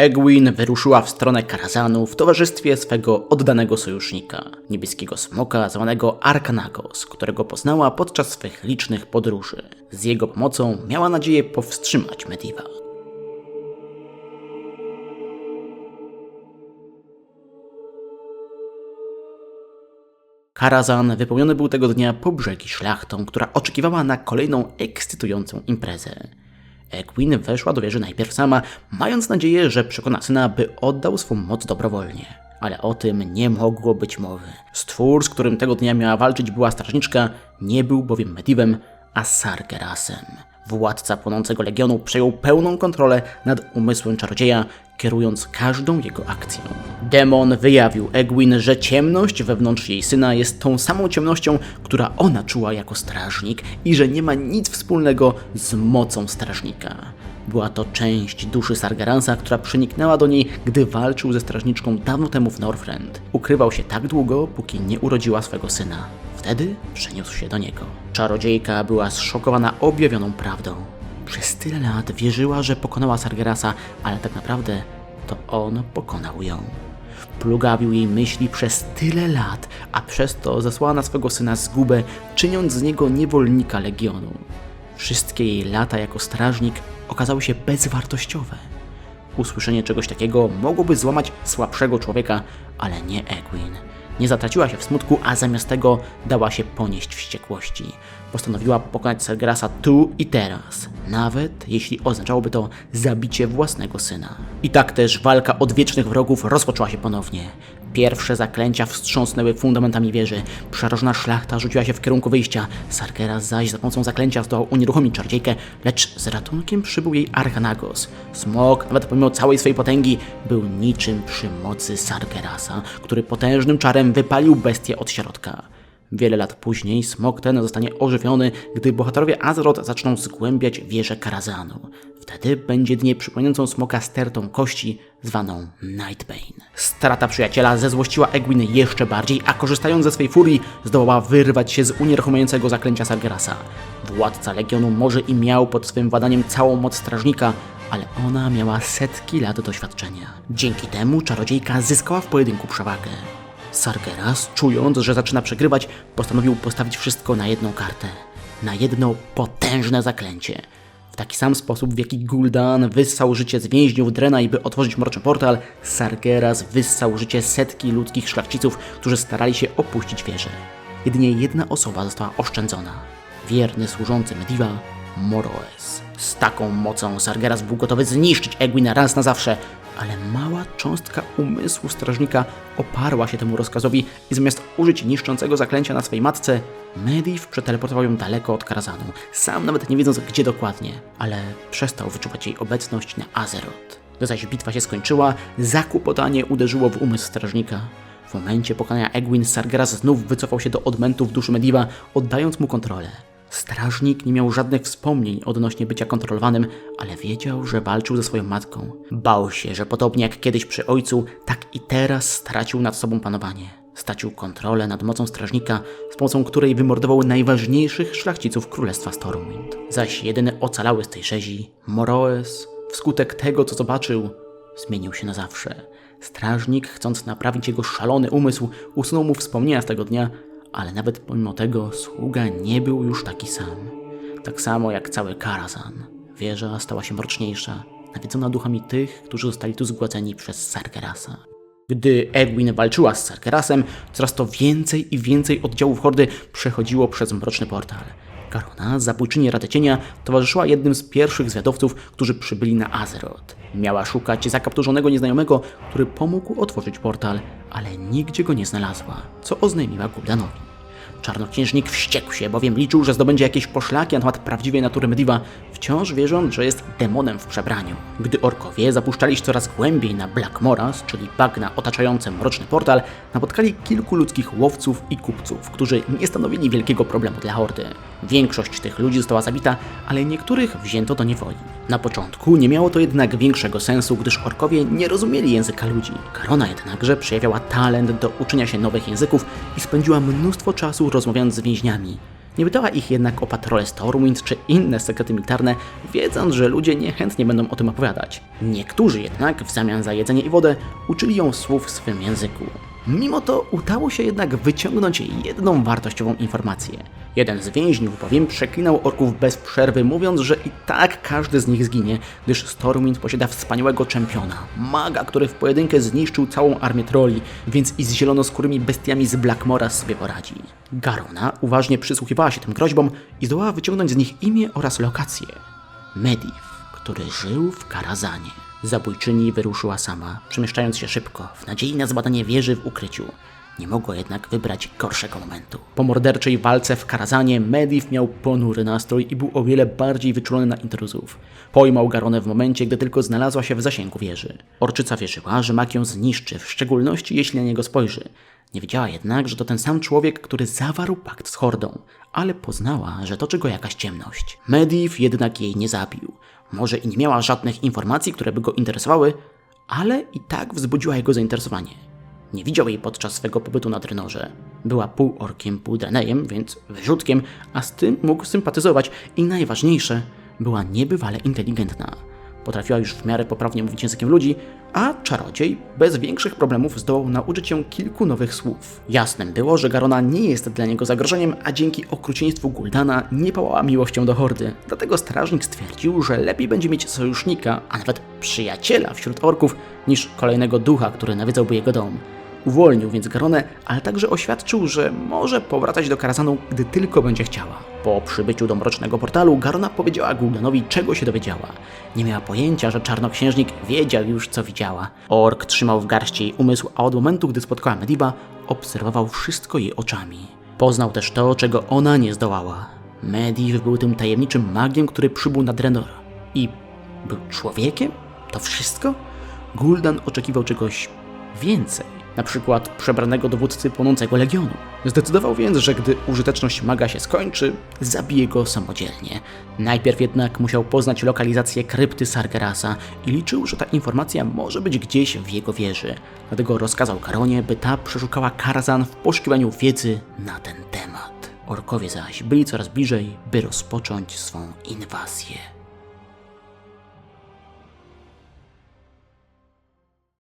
Egwin wyruszyła w stronę Karazanu w towarzystwie swego oddanego sojusznika, niebieskiego smoka zwanego Arkanagos, którego poznała podczas swych licznych podróży. Z jego pomocą miała nadzieję powstrzymać Mediva. Karazan wypełniony był tego dnia po brzegi szlachtą, która oczekiwała na kolejną ekscytującą imprezę. Egwin weszła do wieży najpierw sama, mając nadzieję, że przekona syna, by oddał swą moc dobrowolnie. Ale o tym nie mogło być mowy. Stwór, z którym tego dnia miała walczyć, była strażniczka, nie był bowiem Medivem, a Sargerasem. Władca płonącego legionu przejął pełną kontrolę nad umysłem czarodzieja, kierując każdą jego akcją. Demon wyjawił Egwin, że ciemność wewnątrz jej syna jest tą samą ciemnością, która ona czuła jako strażnik i że nie ma nic wspólnego z mocą strażnika. Była to część duszy Sargeransa, która przeniknęła do niej, gdy walczył ze strażniczką dawno temu w Northrend. Ukrywał się tak długo, póki nie urodziła swego syna. Wtedy przeniósł się do niego. Czarodziejka była zszokowana objawioną prawdą. Przez tyle lat wierzyła, że pokonała Sargerasa, ale tak naprawdę to on pokonał ją. Plugawił jej myśli przez tyle lat, a przez to zesłała na swego syna zgubę, czyniąc z niego niewolnika legionu. Wszystkie jej lata jako strażnik okazały się bezwartościowe. Usłyszenie czegoś takiego mogłoby złamać słabszego człowieka, ale nie Egwin. Nie zatraciła się w smutku, a zamiast tego dała się ponieść wściekłości. Postanowiła pokonać Sargerasa tu i teraz, nawet jeśli oznaczałoby to zabicie własnego syna. I tak też walka odwiecznych wrogów rozpoczęła się ponownie. Pierwsze zaklęcia wstrząsnęły fundamentami wieży. Przerożna szlachta rzuciła się w kierunku wyjścia. Sargeras zaś za pomocą zaklęcia zdołał unieruchomić czardziejkę, lecz z ratunkiem przybył jej Archanagos. Smok, nawet pomimo całej swojej potęgi, był niczym przy mocy Sargerasa, który potężnym czarem wypalił bestię od środka. Wiele lat później smok ten zostanie ożywiony, gdy bohaterowie Azeroth zaczną zgłębiać wieżę Karazanu. Wtedy będzie dnie przypominającą smoka stertą kości, zwaną Nightbane. Strata przyjaciela zezłościła Egwin jeszcze bardziej, a korzystając ze swej furii, zdołała wyrwać się z unieruchomiającego zaklęcia Sargerasa. Władca Legionu może i miał pod swym władaniem całą moc strażnika, ale ona miała setki lat doświadczenia. Dzięki temu czarodziejka zyskała w pojedynku przewagę. Sargeras, czując, że zaczyna przegrywać, postanowił postawić wszystko na jedną kartę. Na jedno potężne zaklęcie. W taki sam sposób, w jaki Gul'dan wyssał życie z więźniów Drena, by otworzyć mroczny portal, Sargeras wyssał życie setki ludzkich szlachciców, którzy starali się opuścić wieżę. Jedynie jedna osoba została oszczędzona. Wierny służący Mediva, Moroes. Z taką mocą Sargeras był gotowy zniszczyć Egwina raz na zawsze, ale mała cząstka umysłu strażnika oparła się temu rozkazowi i zamiast użyć niszczącego zaklęcia na swej matce, Medivh przeteleportował ją daleko od Karazanu, sam nawet nie wiedząc gdzie dokładnie, ale przestał wyczuwać jej obecność na Azeroth. Gdy zaś bitwa się skończyła, zakłopotanie uderzyło w umysł strażnika. W momencie pokonania Egwin, Sargeras znów wycofał się do odmentów duszy Mediva, oddając mu kontrolę. Strażnik nie miał żadnych wspomnień odnośnie bycia kontrolowanym, ale wiedział, że walczył ze swoją matką. Bał się, że podobnie jak kiedyś przy ojcu, tak i teraz stracił nad sobą panowanie. Stracił kontrolę nad mocą strażnika, z pomocą której wymordował najważniejszych szlachciców królestwa Stormwind. Zaś jedyny ocalały z tej rzezi, Moroes, wskutek tego, co zobaczył, zmienił się na zawsze. Strażnik, chcąc naprawić jego szalony umysł, usunął mu wspomnienia z tego dnia, ale nawet pomimo tego sługa nie był już taki sam. Tak samo jak cały Karazan. Wieża stała się mroczniejsza, nawiedzona duchami tych, którzy zostali tu zgładzeni przez Sargerasa. Gdy Egwin walczyła z Sargerasem, coraz to więcej i więcej oddziałów Hordy przechodziło przez mroczny portal. Karona, zabójczyni Rady Cienia, towarzyszyła jednym z pierwszych zwiadowców, którzy przybyli na Azeroth. Miała szukać zakapturzonego nieznajomego, który pomógł otworzyć portal, ale nigdzie go nie znalazła, co oznajmiła Guldanowi. Czarnoksiężnik wściekł się, bowiem liczył, że zdobędzie jakieś poszlaki na temat prawdziwej natury Mediva, wciąż wierząc, że jest demonem w przebraniu. Gdy orkowie zapuszczali się coraz głębiej na Black Moras, czyli bagna otaczające mroczny portal, napotkali kilku ludzkich łowców i kupców, którzy nie stanowili wielkiego problemu dla Hordy. Większość tych ludzi została zabita, ale niektórych wzięto do niewoli. Na początku nie miało to jednak większego sensu, gdyż orkowie nie rozumieli języka ludzi. Karona jednakże przejawiała talent do uczenia się nowych języków i spędziła mnóstwo czasu rozmawiając z więźniami. Nie pytała ich jednak o patrole Stormwind czy inne sekrety militarne, wiedząc, że ludzie niechętnie będą o tym opowiadać. Niektórzy jednak, w zamian za jedzenie i wodę, uczyli ją słów w swym języku. Mimo to udało się jednak wyciągnąć jedną wartościową informację. Jeden z więźniów bowiem przeklinał orków bez przerwy, mówiąc, że i tak każdy z nich zginie, gdyż Stormwind posiada wspaniałego czempiona, maga, który w pojedynkę zniszczył całą armię troli, więc i z zielonoskórymi bestiami z Blackmora sobie poradzi. Garona uważnie przysłuchiwała się tym groźbom i zdołała wyciągnąć z nich imię oraz lokację. Medivh, który żył w Karazanie. Zabójczyni wyruszyła sama, przemieszczając się szybko, w nadziei na zbadanie wieży w ukryciu. Nie mogła jednak wybrać gorszego momentu. Po morderczej walce w Karazanie Medivh miał ponury nastrój i był o wiele bardziej wyczulony na intruzów. Pojmał Garonę w momencie, gdy tylko znalazła się w zasięgu wieży. Orczyca wierzyła, że mag ją zniszczy, w szczególności jeśli na niego spojrzy. Nie wiedziała jednak, że to ten sam człowiek, który zawarł pakt z Hordą, ale poznała, że toczy go jakaś ciemność. Medivh jednak jej nie zabił. Może i nie miała żadnych informacji, które by go interesowały, ale i tak wzbudziła jego zainteresowanie. Nie widział jej podczas swego pobytu na Drenorze. Była pół orkiem, pół drenejem, więc wyrzutkiem, a z tym mógł sympatyzować i najważniejsze, była niebywale inteligentna. Potrafiła już w miarę poprawnie mówić językiem ludzi, a czarodziej bez większych problemów zdołał nauczyć się kilku nowych słów. Jasnym było, że Garona nie jest dla niego zagrożeniem, a dzięki okrucieństwu Guldana nie pałała miłością do hordy. Dlatego strażnik stwierdził, że lepiej będzie mieć sojusznika, a nawet przyjaciela wśród orków, niż kolejnego ducha, który nawiedzałby jego dom. Uwolnił więc Garonę, ale także oświadczył, że może powracać do Karazanu, gdy tylko będzie chciała. Po przybyciu do mrocznego portalu, Garona powiedziała Guldanowi, czego się dowiedziała. Nie miała pojęcia, że czarnoksiężnik wiedział już, co widziała. Ork trzymał w garści jej umysł, a od momentu, gdy spotkała Mediba, obserwował wszystko jej oczami. Poznał też to, czego ona nie zdołała. Medivh był tym tajemniczym magiem, który przybył na Drenor. I był człowiekiem? To wszystko? Guldan oczekiwał czegoś więcej na przykład przebranego dowódcy płonącego legionu. Zdecydował więc, że gdy użyteczność maga się skończy, zabije go samodzielnie. Najpierw jednak musiał poznać lokalizację krypty Sargerasa i liczył, że ta informacja może być gdzieś w jego wieży. Dlatego rozkazał Karonie, by ta przeszukała Karazan w poszukiwaniu wiedzy na ten temat. Orkowie zaś byli coraz bliżej, by rozpocząć swą inwazję.